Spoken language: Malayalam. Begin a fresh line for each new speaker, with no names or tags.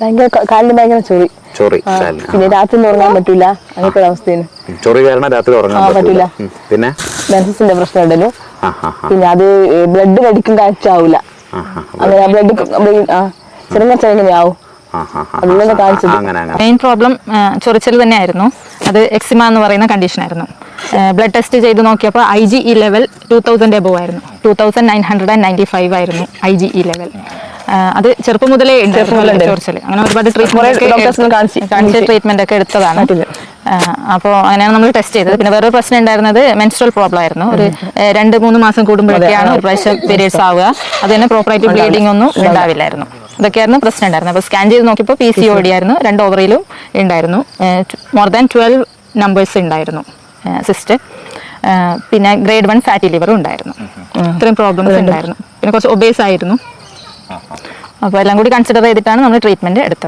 ഭയങ്കര കാലിന് ഭയങ്കര ചൊറി.
ചൊറി
പിന്നെ രാത്രി ഉറങ്ങാൻ പറ്റൂല അങ്ങനത്തെ അവസ്ഥയാണ്.
ചൊറി കാരണം രാത്രി ഉറങ്ങാൻ
പറ്റൂല.
പിന്നെ?
മെൻസസിന്റെ പ്രശ്നം ഉണ്ടല്ലോ പിന്നെ അത് ബ്ലഡ് കടിക്കും കാഴ്ചാവൂല
ആ ആ
അങ്ങനെ ബ്ലഡ് ചെറുങ്ങ ചെറുങ്ങനെയാവും
മെയിൻ പ്രോബ്ലം ചൊറിച്ചൽ തന്നെയായിരുന്നു. അത് എക്സിമ എന്ന് പറയുന്ന കണ്ടീഷൻ ആയിരുന്നു. ബ്ലഡ് ടെസ്റ്റ് ചെയ്ത് നോക്കിയപ്പോൾ I G E level two thousand above ആയിരുന്നു. Two thousand nine hundred and ninety five ആയിരുന്നു ഐ ജി ഇ ലെവൽ അത് ചെറുപ്പം മുതലേ. അങ്ങനെ ഒരുപാട് ട്രീറ്റ്മെന്റ് ട്രീറ്റ്മെന്റ് ഒക്കെ എടുത്തതാണ്.
അപ്പോ
അപ്പോൾ അങ്ങനെയാണ് നമ്മൾ ടെസ്റ്റ് ചെയ്തത്. പിന്നെ വേറൊരു പ്രശ്നം ഉണ്ടായിരുന്നത് മെൻസ്ട്രൽ പ്രോബ്ലം ആയിരുന്നു. ഒരു രണ്ട് മൂന്ന് മാസം കൂടുമ്പോഴൊക്കെയാണ് ഒരു പ്രാവശ്യം പീരീഡ്സ് ആവുക. അത് തന്നെ പ്രോപ്പറായിട്ട് ബ്ലീഡിംഗ് ഒന്നും ഉണ്ടാവില്ലായിരുന്നു. ഇതൊക്കെയായിരുന്നു പ്രശ്നം ഉണ്ടായിരുന്നത്. അപ്പോൾ സ്കാൻ ചെയ്ത് നോക്കിയപ്പോൾ പി സി ഓടി ആയിരുന്നു. രണ്ട് ഓവറിലും ഉണ്ടായിരുന്നു. മോർ ദാൻ ട്വൽവ് നമ്പേഴ്സ് ഉണ്ടായിരുന്നു. സിസ്റ്റ് പിന്നെ ഗ്രേഡ് വൺ ഫാറ്റി ലിവറും ഉണ്ടായിരുന്നു. ഇത്രയും പ്രോബ്ലംസ് ഉണ്ടായിരുന്നു. പിന്നെ കുറച്ച് ഒബേസ് ആയിരുന്നു. അപ്പോൾ എല്ലാം കൂടി കൺസിഡർ ചെയ്തിട്ടാണ് നമ്മൾ ട്രീറ്റ്മെന്റ് എടുത്തത്.